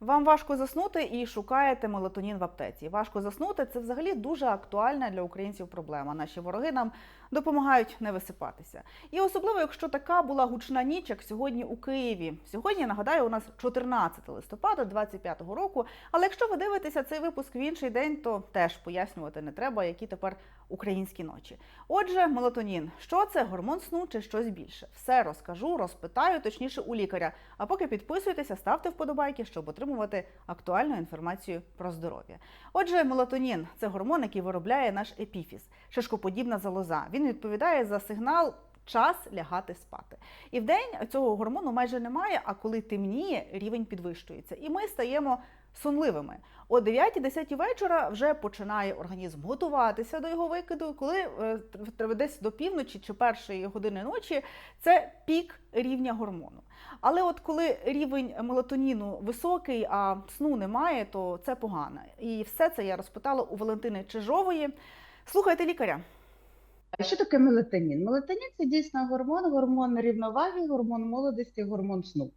Вам важко заснути і шукаєте мелатонін в аптеці. Важко заснути це взагалі дуже актуальна для українців проблема. Наші вороги нам допомагають не висипатися. І особливо, якщо така була гучна ніч, як сьогодні у Києві. Сьогодні нагадаю, у нас 14 листопада 25-го року. Але якщо ви дивитеся цей випуск в інший день, то теж пояснювати не треба, які тепер українські ночі. Отже, мелатонін. Що це гормон сну чи щось більше? Все розкажу, розпитаю, точніше у лікаря. А поки підписуйтеся, ставте вподобайки, щоб отримувати актуальну інформацію про здоров'я. Отже, мелатонін це гормон, який виробляє наш епіфіз, шишкоподібна залоза. Він відповідає за сигнал. Час лягати спати. І в день цього гормону майже немає, а коли темніє, рівень підвищується. І ми стаємо сонливими. О 9-10 вечора вже починає організм готуватися до його викиду. Коли е, десь до півночі чи першої години ночі це пік рівня гормону. Але от коли рівень мелатоніну високий, а сну немає, то це погано. І все це я розпитала у Валентини Чижової. Слухайте лікаря. Що таке мелатонін? Мелатонін це дійсно гормон, гормон рівноваги, гормон молодості, гормон сну.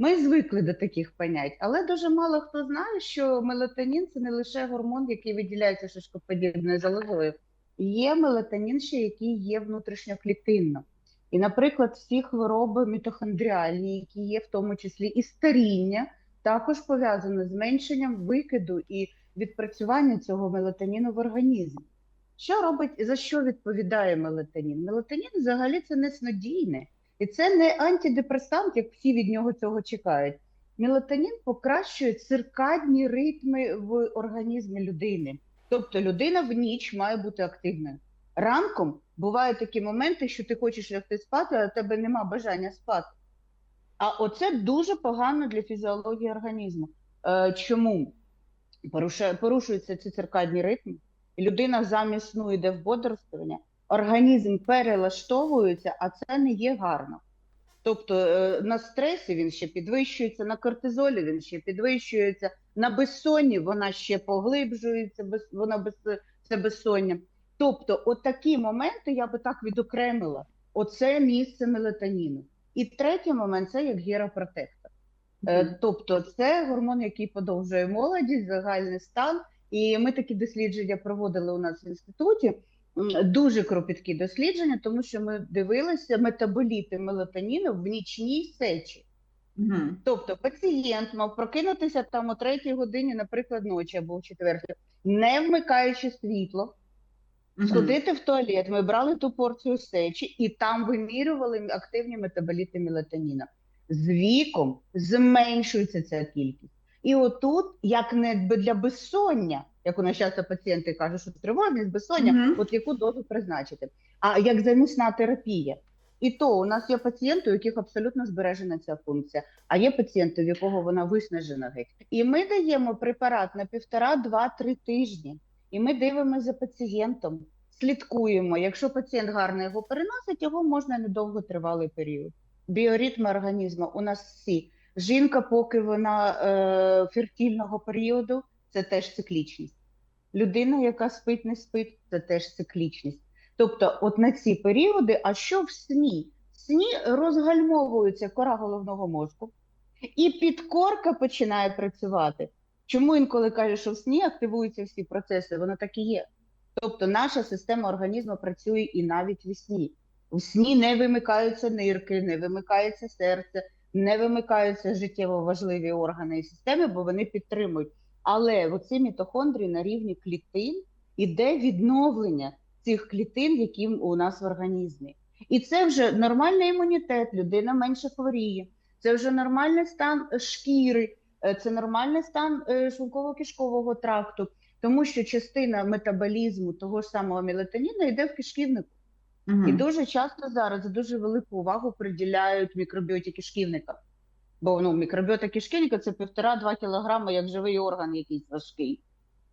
Ми звикли до таких понять, але дуже мало хто знає, що мелатонін це не лише гормон, який виділяється шишкоподібною залозою. Є мелатонін ще, який є внутрішньоклітинно. І, наприклад, всі хвороби мітохондріальні, які є в тому числі і старіння, також пов'язано з зменшенням викиду і відпрацювання цього мелатоніну в організмі. Що робить, за що відповідає мелатонін? Мелатонін взагалі це не снодійне, і це не антидепресант, як всі від нього цього чекають. Мелатонін покращує циркадні ритми в організмі людини. Тобто людина в ніч має бути активною. Ранком бувають такі моменти, що ти хочеш лягти спати, а у тебе нема бажання спати. А оце дуже погано для фізіології організму. Е, чому? Порушуються ці циркадні ритми, і людина замість сну йде в бодрствування, організм перелаштовується, а це не є гарно. Тобто е, на стресі він ще підвищується, на кортизолі він ще підвищується, на безсонні вона ще поглиблюється, без, вона без, це безсоння. Тобто, от такі моменти я би так відокремила. Оце місце мелатоніну. І третій момент це як геропротектор. Е, Тобто, це гормон, який подовжує молодість, загальний стан. І ми такі дослідження проводили у нас в інституті. Дуже кропіткі дослідження, тому що ми дивилися метаболіти мелатоніну в нічній сечі. Угу. Тобто пацієнт мав прокинутися там о третій годині, наприклад, ночі або о четвертій, не вмикаючи світло, сходити в туалет. Ми брали ту порцію сечі і там вимірювали активні метаболіти мелатоніна. З віком зменшується ця кількість. І отут, як не для безсоння, як у нас часто пацієнти кажуть, що тривожність, безсоння, Мгм. от яку дозу призначити. А як замісна терапія. І то у нас є пацієнти, у яких абсолютно збережена ця функція, а є пацієнти, в якого вона виснажена геть. І ми даємо препарат на півтора, два-три тижні. І ми дивимося за пацієнтом, слідкуємо. Якщо пацієнт гарно його переносить, його можна на довготривалий період. Біоритми організму у нас всі. Жінка, поки вона е, фертильного періоду, це теж циклічність. Людина, яка спить, не спить, це теж циклічність. Тобто, от на ці періоди, а що в сні? В сні розгальмовується кора головного мозку, і підкорка починає працювати. Чому інколи кажуть, що в сні активуються всі процеси? Воно так і є. Тобто, наша система організму працює і навіть в сні. У сні не вимикаються нирки, не вимикається серце, не вимикаються життєво важливі органи і системи, бо вони підтримують. Але оці мітохондрії на рівні клітин іде відновлення цих клітин, які у нас в організмі. І це вже нормальний імунітет, людина менше хворіє, це вже нормальний стан е, шкіри, е, це нормальний стан е, шлунково-кишкового тракту, тому що частина метаболізму того ж самого мелатоніну йде в кишківнику. І дуже часто зараз дуже велику увагу приділяють мікробіоті кишківника. Бо ну, мікробіота кишківника це півтора-два кілограми як живий орган якийсь важкий.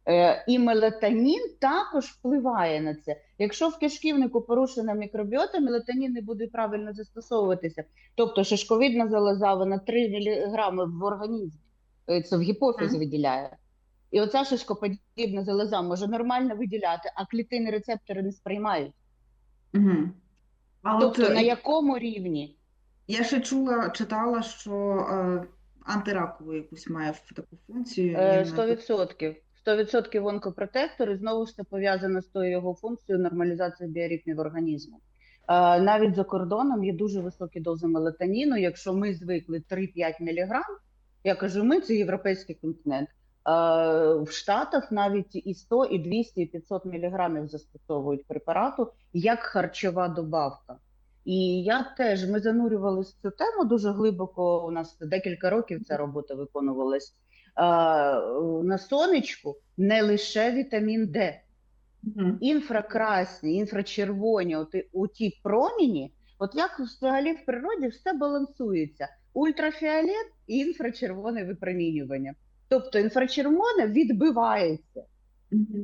Е, і мелатонін також впливає на це. Якщо в кишківнику порушена мікробіота, мелатонін не буде правильно застосовуватися. Тобто шишковидна залоза, вона 3 мг в організмі, е, це в гіпофіз Мгм. виділяє. І оця шишкоподібна залоза може нормально виділяти, а клітини рецептори не сприймають. Угу. А Тобто от на е, якому рівні? Я ще чула, читала, що е, антиракову якусь має таку функцію. Е, іменно 100%. 100% онкопротектор, і знову ж це пов'язано з тою його функцією нормалізації біоритмів організму. Е, Навіть за кордоном є дуже високі дози мелатоніну. Якщо ми звикли 3-5 мг, я кажу, ми це європейський континент. Е, В Штатах навіть і 100, і 200, і 500 мг застосовують препарату як харчова добавка. І я теж ми занурювалися в цю тему дуже глибоко. У нас декілька років ця робота виконувалась. На сонечку не лише вітамін Д, інфракрасні, інфрачервоні, от, у ті проміні, от як взагалі в природі все балансується: ультрафіолет і інфрачервоне випромінювання. Тобто інфрачервоне відбивається.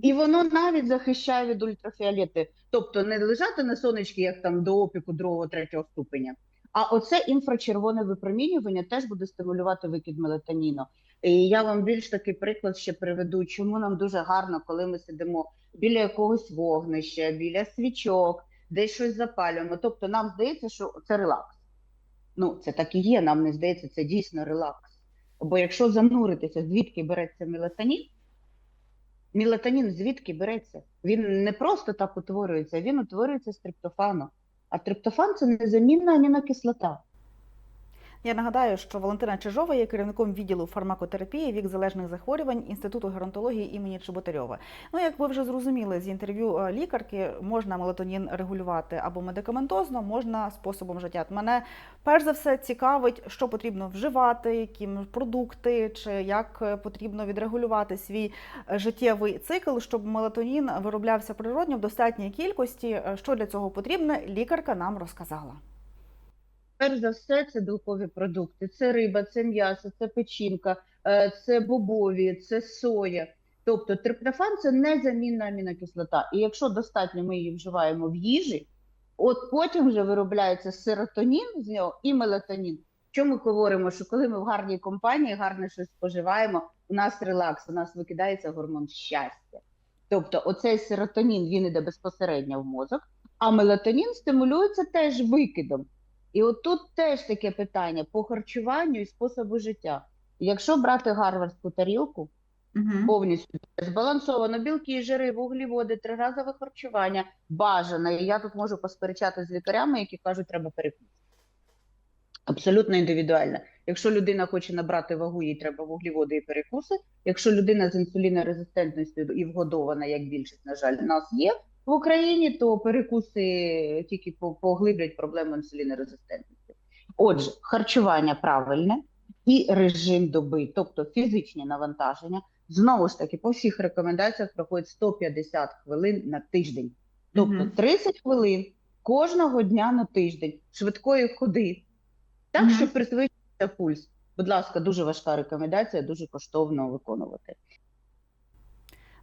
І воно навіть захищає від ультрафіолету. Тобто не лежати на сонечці, як там до опіку другого, третього ступеня. А оце інфрачервоне випромінювання теж буде стимулювати викид мелатоніну. І я вам більш такий приклад ще приведу, чому нам дуже гарно, коли ми сидимо біля якогось вогнища, біля свічок, десь щось запалюємо. Тобто нам здається, що це релакс. Ну, це так і є, нам не здається, це дійсно релакс. Бо якщо зануритися, звідки береться мелатонін, Мелатонін звідки береться? Він не просто так утворюється, він утворюється з триптофану. А триптофан це незамінна амінокислота. Я нагадаю, що Валентина Чижова є керівником відділу фармакотерапії вік залежних захворювань Інституту геронтології імені Чеботарьова. Ну, як ви вже зрозуміли з інтерв'ю е, лікарки, можна мелатонін регулювати або медикаментозно, можна способом життя. Мене перш за все цікавить, що потрібно вживати, які продукти, чи як е, потрібно відрегулювати свій е, життєвий цикл, щоб мелатонін вироблявся природньо в достатній кількості. Що для цього потрібне, лікарка нам розказала. Перш за все, це білкові продукти: це риба, це м'ясо, це печінка, е, це бобові, це соя. Тобто триптофан це незамінна амінокислота. І якщо достатньо ми її вживаємо в їжі, от потім вже виробляється серотонін з нього і мелатонін. Що ми говоримо? Що коли ми в гарній компанії гарно щось споживаємо, у нас релакс, у нас викидається гормон щастя. Тобто, оцей серотонін він іде безпосередньо в мозок, а мелатонін стимулюється теж викидом. І от тут теж таке питання по харчуванню і способу життя. Якщо брати гарвардську тарілку, Мгм. повністю збалансовано білки, жири, вуглеводи, триразове харчування бажане. І я тут можу посперечати з лікарями, які кажуть, треба перекус. Абсолютно індивідуально. Якщо людина хоче набрати вагу, їй треба вуглеводи і перекуси. Якщо людина з інсулінорезистентністю і вгодована, як більшість, на жаль, нас є в Україні, то перекуси тільки поглиблять проблему інсулінорезистентності. Отже, харчування правильне і режим доби, тобто фізичні навантаження, знову ж таки, по всіх рекомендаціях проходить 150 хвилин на тиждень. Тобто 30 хвилин кожного дня на тиждень швидкої ходи, так, щоб пришвидшився пульс. Будь ласка, дуже важка рекомендація, дуже коштовно виконувати.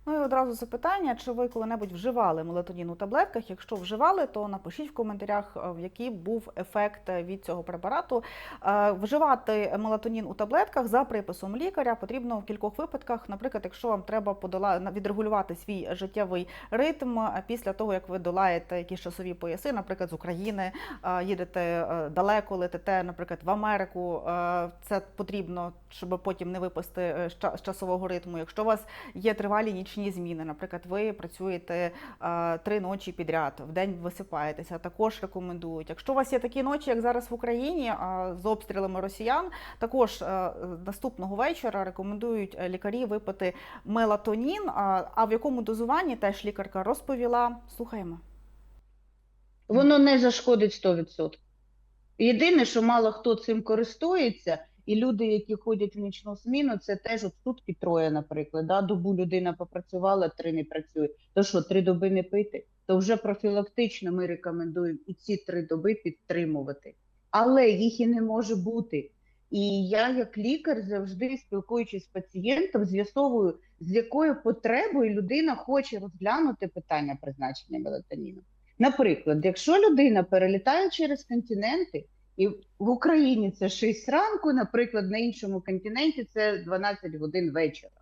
Ну і одразу запитання, чи ви коли-небудь вживали мелатонін у таблетках? Якщо вживали, то напишіть в коментарях, е, який був ефект е, від цього препарату. Е, Вживати мелатонін у таблетках за приписом лікаря потрібно в кількох випадках. Наприклад, якщо вам треба подола... відрегулювати свій життєвий ритм після того, як ви долаєте якісь часові пояси, наприклад, з України, їдете далеко, летите, наприклад, в Америку. Це потрібно, щоб потім не випасти з часового ритму. Якщо у вас є тривалі нічні зміни. Наприклад, ви працюєте е, три ночі підряд, в день висипаєтеся. Також рекомендують. Якщо у вас є такі ночі, як зараз в Україні, е, з обстрілами росіян, також е, наступного вечора рекомендують лікарі випити мелатонін. А в якому дозуванні теж лікарка розповіла. Слухаємо. Воно не зашкодить 100%. Єдине, що мало хто цим користується, і люди, які ходять в нічну зміну, це теж от сутки троє, наприклад. Да? Добу людина попрацювала, три не працює. То що, три доби не пити? То вже профілактично ми рекомендуємо і ці три доби підтримувати. Але їх і не може бути. І я, як лікар, завжди спілкуючись з пацієнтом, з'ясовую, з якою потребою людина хоче розглянути питання призначення мелатоніну. Наприклад, якщо людина перелітає через континенти, і в Україні це 6 ранку, наприклад, на іншому континенті це 12 годин вечора.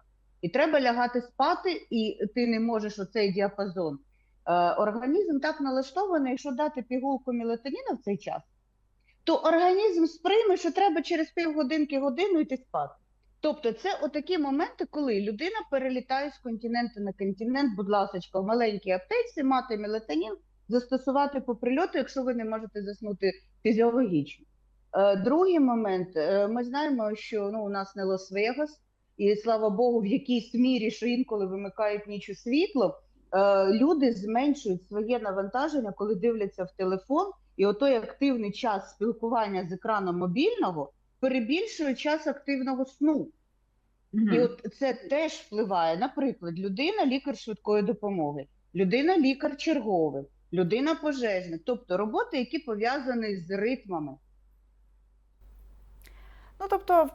І треба лягати спати, і ти не можеш оцей діапазон. Е, організм так налаштований, якщо дати пігулку мелатоніну в цей час, то організм сприйме, що треба через півгодинки годину йти спати. Тобто, це отакі моменти, коли людина перелітає з континенту на континент, будь ласка, в маленькій аптеці, мати мелатонін, застосувати по прильоту, якщо ви не можете заснути фізіологічно. Е, Другий момент, е, ми знаємо, що ну, у нас не Лас-Вегас, і слава Богу, в якійсь мірі, що інколи вимикають ніч у світло, е, люди зменшують своє навантаження, коли дивляться в телефон, і отой активний час спілкування з екраном мобільного перебільшує час активного сну. Мгм. І от це теж впливає. Наприклад, людина лікар швидкої допомоги, людина лікар черговий, людина пожежник, тобто роботи, які пов'язані з ритмами. Ну тобто.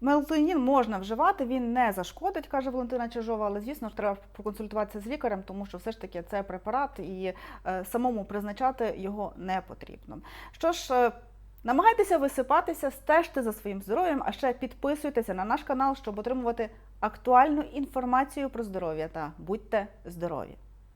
Мелатонін можна вживати, він не зашкодить, каже Валентина Чижова, але звісно ж треба проконсультуватися з лікарем, тому що все ж таки це препарат і е, самому призначати його не потрібно. Що ж, е, намагайтеся висипатися, стежте за своїм здоров'ям, а ще підписуйтеся на наш канал, щоб отримувати актуальну інформацію про здоров'я та будьте здорові!